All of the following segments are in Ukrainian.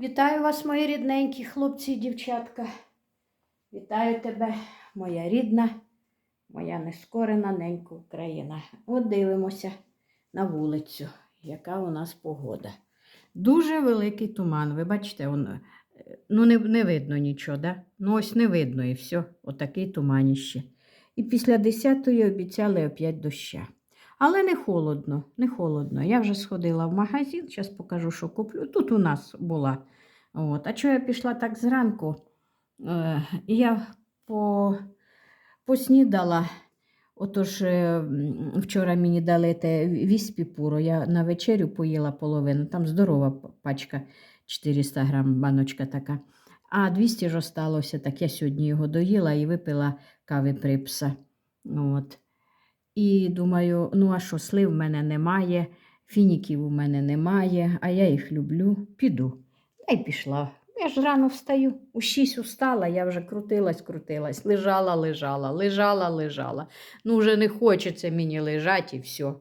Вітаю вас, мої рідненькі хлопці і дівчатка. Вітаю тебе, моя рідна, моя нескорена ненька Україна. От дивимося на вулицю, яка у нас погода. Дуже великий туман. Ви бачите, он, е, ну не, не видно нічого, да? Ну ось не видно і все, отакий туманіще. І після 10-ї обіцяли опять доща. Але не холодно, не холодно. Я вже сходила в магазин, зараз покажу, що куплю. Тут у нас була. От. А чого я пішла так зранку? Е, я по, поснідала. Отож, е, вчора мені дали те віспі пуро, я на вечерю поїла половину, там здорова пачка 400 грам, баночка така. А 200 ж осталося, так я сьогодні його доїла і випила кави припса. От. І думаю, ну а що, слив в мене немає, фініків у мене немає, а я їх люблю, піду. Та й пішла. Я ж рано встаю. У шість устала, я вже крутилась, крутилась, лежала, лежала, лежала, лежала. Ну, вже не хочеться мені лежати і все.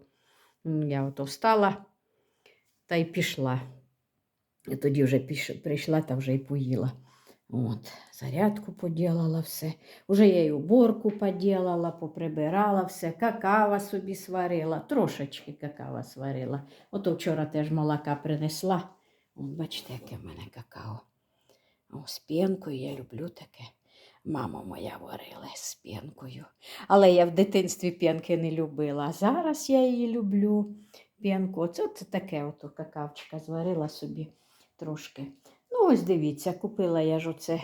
Я ото встала та й пішла. І тоді вже піш... прийшла та вже й поїла. От, зарядку поділала все. Уже я й уборку поділала, поприбирала все, какава собі сварила, трошечки какава сварила. Ото вчора теж молока принесла. От бачите, яке в мене какао. О, з п'янкою я люблю таке. Мама моя варила з п'янкою. Але я в дитинстві п'янки не любила. А зараз я її люблю. П'янку. Оце це таке ото какавчика зварила собі трошки. Ну, ось дивіться, купила я ж оце,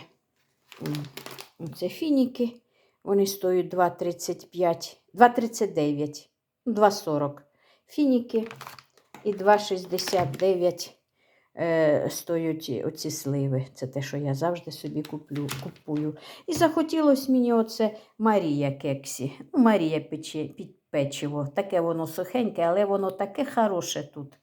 оце фініки. Вони стоять 2,35, 2,39, ну, 2,40 фініки і 2,69 е, стоять оці сливи. Це те, що я завжди собі куплю, купую. І захотілося мені оце Марія кексі. Ну, Марія пече, під печиво. Таке воно сухеньке, але воно таке хороше тут.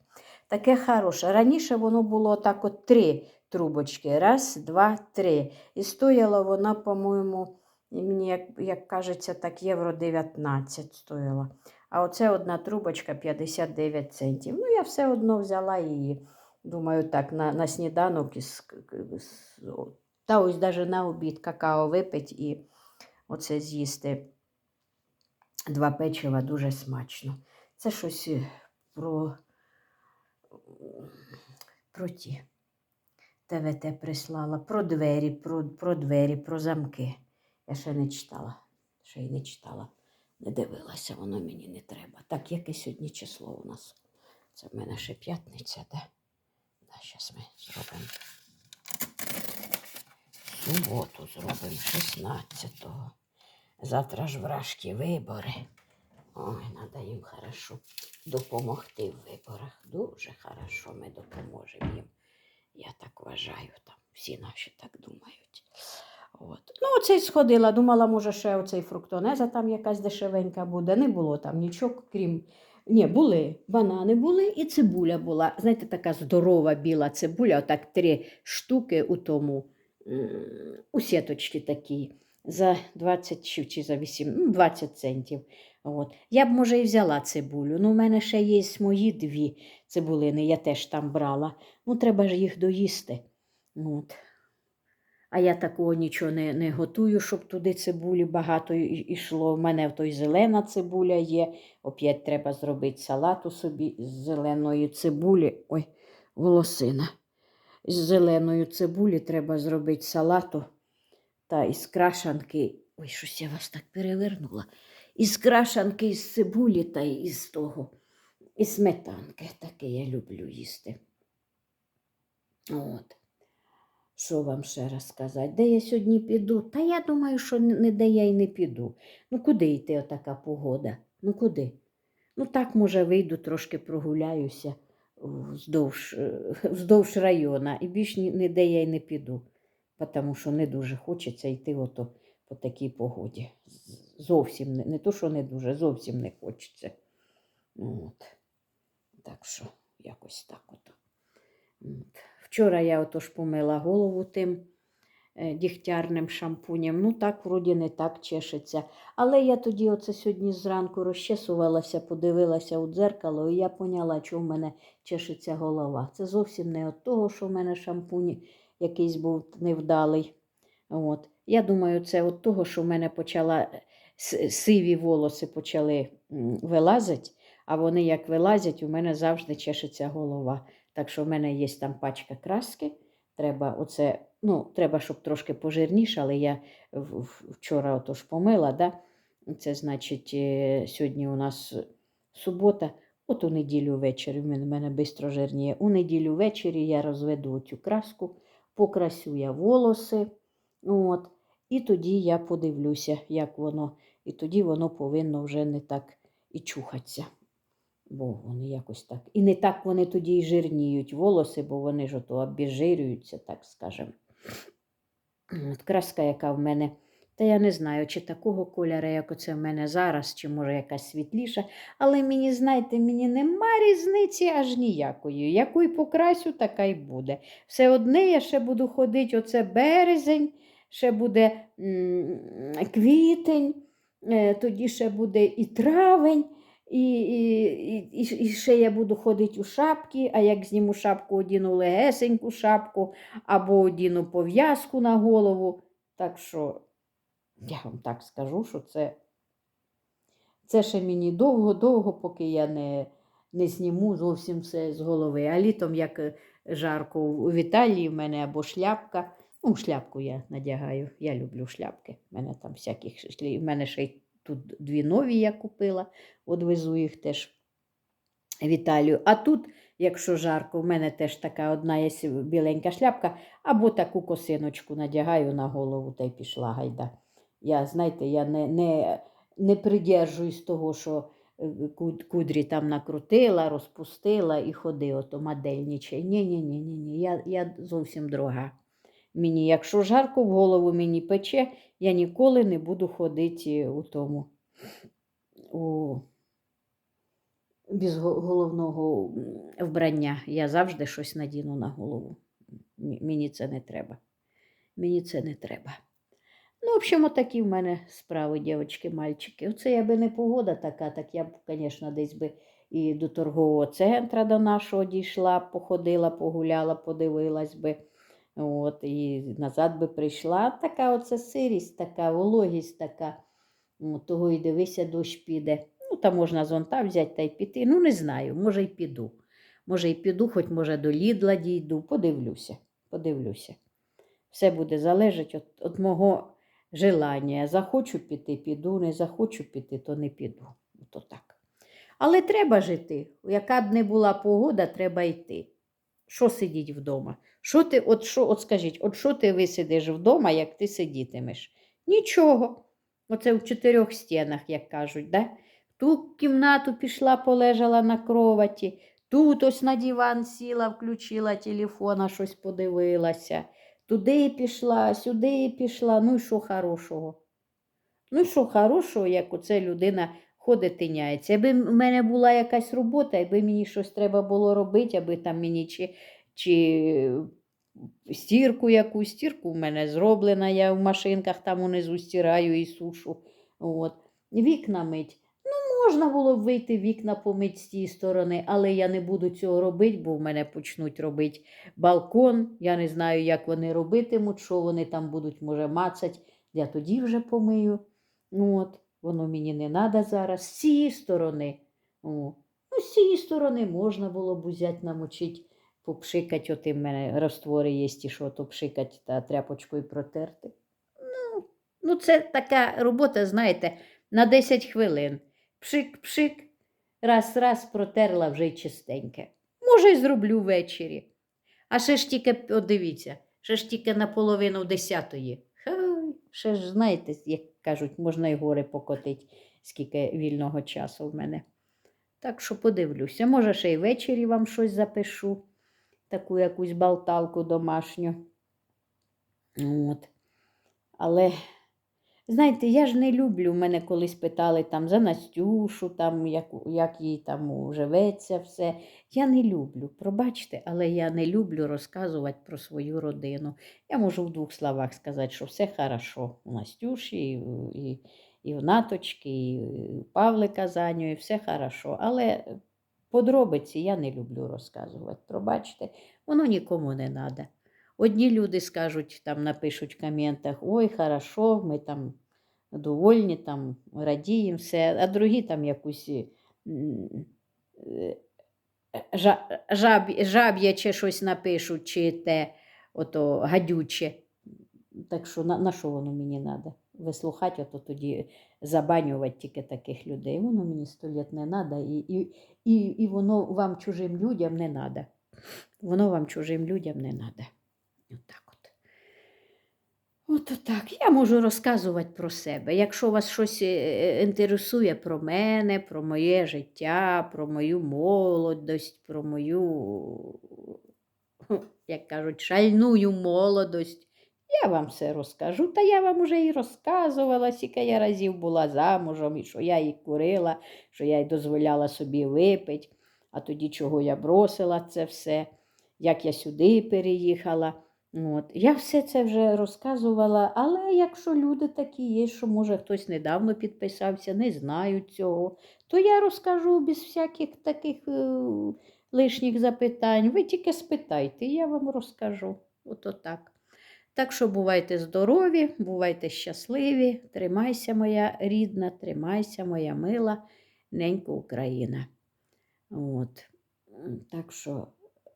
Таке хороше. Раніше воно було так от три трубочки. Раз, два, три. І стояла вона, по-моєму, мені, як, як кажеться, так євро 19 стояла. А оце одна трубочка 59 центів. Ну, я все одно взяла її. Думаю, так, на, на сніданок із, та ось навіть на обід какао випить і оце з'їсти. Два печива дуже смачно. Це щось е, про, про ті. ТВТ прислала, про двері, про, про двері, про замки. Я ще не читала. Ще й не читала. Не дивилася, воно мені не треба. Так, яке сьогодні число у нас? Це в мене ще п'ятниця, да? Да, зараз ми зробимо. Суботу зробимо 16-го. Завтра ж вражкі вибори. Ой, треба їм хорошо допомогти в виборах. Дуже хорошо ми допоможемо їм. Я так вважаю, там всі наші так думають. От. Ну, оце й сходила, думала, може, ще оцей фруктонеза там якась дешевенька буде. Не було там нічого, крім. Ні, були банани були і цибуля була. Знаєте, така здорова біла цибуля, отак три штуки у тому, у сіточки такі, за 20 чи, за 8, ну, 20 центів. От. Я б, може, і взяла цибулю. Ну, в мене ще є мої дві цибулини, я теж там брала. Ну, треба ж їх доїсти. От. А я такого нічого не, не готую, щоб туди цибулі багато йшло. У мене в той зелена цибуля є. Оп'ять треба зробити салату собі з зеленої цибулі. Ой, волосина. З зеленої цибулі треба зробити салату та із крашанки. Ой, щось я вас так перевернула. Із крашанки, із цибулі та із того, із сметанки. Таке я люблю їсти. От. Що вам ще раз сказати? Де я сьогодні піду? Та я думаю, що ні- ніде я й не піду. Ну куди йти отака погода? Ну куди? Ну так, може, вийду, трошки прогуляюся вздовж, е, вздовж району і більш ніде я й не піду, тому що не дуже хочеться йти ото по такій погоді. Зовсім не, не то, що не дуже, зовсім не хочеться. От. Так що якось так ото. От. Вчора я отож помила голову тим е, дігтярним шампунем. Ну, так, вроді, не так чешеться. Але я тоді, оце сьогодні зранку розчесувалася, подивилася у дзеркало, і я поняла, що в мене чешеться голова. Це зовсім не від того, що в мене шампунь якийсь був невдалий. От. Я думаю, це від того, що в мене почала сиві волоси почали вилазити, а вони як вилазять, у мене завжди чешеться голова. Так що в мене є там пачка краски. Треба оце, ну, треба, щоб трошки пожирніше, але я вчора отож помила. Да? Це значить, е, сьогодні у нас субота, от у неділю ввечері, в мене, бистро жирніє. У неділю ввечері я розведу цю краску, покрасю я волоси. От, і тоді я подивлюся, як воно. І тоді воно повинно вже не так і чухатися. Бо вони якось так. І не так вони тоді і жирніють волоси, бо вони ж ото обіжирюються, так скажемо. От краска, яка в мене, та я не знаю, чи такого кольору, як оце в мене зараз, чи може якась світліша. Але мені, знаєте, мені нема різниці аж ніякої. Яку й покрасю, така й буде. Все одне я ще буду ходити, оце березень, ще буде квітень, е, тоді ще буде і травень. І, і, і, і, ще я буду ходити у шапки, а як зніму шапку, одіну легесеньку шапку, або одіну пов'язку на голову. Так що я вам так скажу, що це, це ще мені довго-довго, поки я не, не зніму зовсім все з голови. А літом, як е, жарко у Віталії, в мене або шляпка. Ну, шляпку я надягаю. Я люблю шляпки. У мене там всяких В мене ще й тут дві нові я купила, одвезу їх теж в. А тут, якщо жарко, в мене теж така одна є біленька шляпка, або таку косиночку надягаю на голову та й пішла гайда. Я, знаєте, я не, не, не придержуюсь того, що е, кудрі там накрутила, розпустила і ходи, ото модельничай. Ні, ні, ні, ні, ні. Я, я зовсім друга. Мені, якщо жарко в голову мені пече, я ніколи не буду ходити у тому. У без головного вбрання. Я завжди щось надіну на голову. Мені це не треба. Мені це не треба. Ну, в общем, такі в мене справи, дівчатки, мальчики. Оце я би не погода така, так я б, звісно, десь би і до торгового центру до нашого дійшла, походила, погуляла, подивилась би. От, і назад би прийшла. Така оце сирість, така вологість така. От, того і дивися, дощ піде. Ну, там можна зонта взяти та й піти. Ну, не знаю, може й піду. Може й піду, хоч може до Лідла дійду. Подивлюся, подивлюся. Все буде залежати від, від мого желання. Захочу піти, піду, не захочу піти, то не піду. То так. Але треба жити. Яка б не була погода, треба йти. Що сидіть вдома? Що ти, от, що, от скажіть, от що ти висидиш вдома, як ти сидітимеш? Нічого. Оце в чотирьох стінах, як кажуть, да? Ту кімнату пішла, полежала на кроваті, тут ось на диван сіла, включила телефона, щось подивилася. Туди пішла, сюди пішла. Ну і що хорошого? Ну, і що хорошого, як оце людина ходить тиняється. Якби в мене була якась робота, якби мені щось треба було робити, аби там мені чи, чи стірку якусь, стірку в мене зроблена, я в машинках там унизу стираю і сушу. От. Вікна мить. Ну, можна було б вийти вікна помить з тієї сторони, але я не буду цього робити, бо в мене почнуть робити балкон. Я не знаю, як вони робитимуть, що вони там будуть, може, мацать. Я тоді вже помию. От, воно мені не треба зараз. З цієї сторони. О. Ну, з цієї сторони можна було б взяти, намочити, попшикати, от і в мене раствори є, що то пшикати та тряпочкою протерти. Ну, ну, це така робота, знаєте, на 10 хвилин. Пшик-пшик, раз-раз протерла вже чистеньке. Може, й зроблю ввечері. А ще ж тільки, от дивіться, ще ж тільки наполовину десятої. Хай, ще ж, знаєте, як кажуть, можна і гори покотити, скільки вільного часу в мене. Так що подивлюся. Може, ще й ввечері вам щось запишу, таку якусь болталку домашню. От. Але Знаєте, я ж не люблю, мене колись питали там за Настюшу, там, як, як їй там живеться все. Я не люблю, пробачте, але я не люблю розказувати про свою родину. Я можу в двох словах сказати, що все хорошо у Настюші, і, і, і в Наточки, і у Павлика Заню, і все хорошо. Але подробиці я не люблю розказувати. Пробачте, воно нікому не треба. Одні люди скажуть, там напишуть в коментах, ой, хорошо, ми там довольні, там радіємо все, а другі там якусь жа- жаб, жаб'яче щось напишуть, чи те ото гадюче. Так що на, на що воно мені треба? Вислухати, ото тоді забанювати тільки таких людей. Воно мені сто літ не треба, і, і, і, і воно вам чужим людям не треба. Воно вам чужим людям не треба. Отак от. От так. Я можу розказувати про себе. Якщо вас щось е, інтересує про мене, про моє життя, про мою молодость, про мою, як кажуть, шальную молодость, я вам все розкажу. Та я вам уже і розказувала, скільки я разів була замужем, і що я їй курила, що я їй дозволяла собі випити, а тоді чого я бросила це все, як я сюди переїхала. От. Я все це вже розказувала, але якщо люди такі є, що може хтось недавно підписався, не знають цього, то я розкажу без всяких таких е, лишніх запитань. Ви тільки спитайте, я вам розкажу. Ото так. Так що бувайте здорові, бувайте щасливі, тримайся, моя рідна, тримайся, моя мила, ненька Україна. От. Так що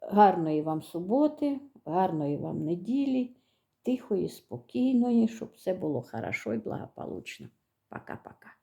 гарної вам суботи, гарної вам неділі, тихої, спокійної, щоб все було хорошо і благополучно. Пока-пока.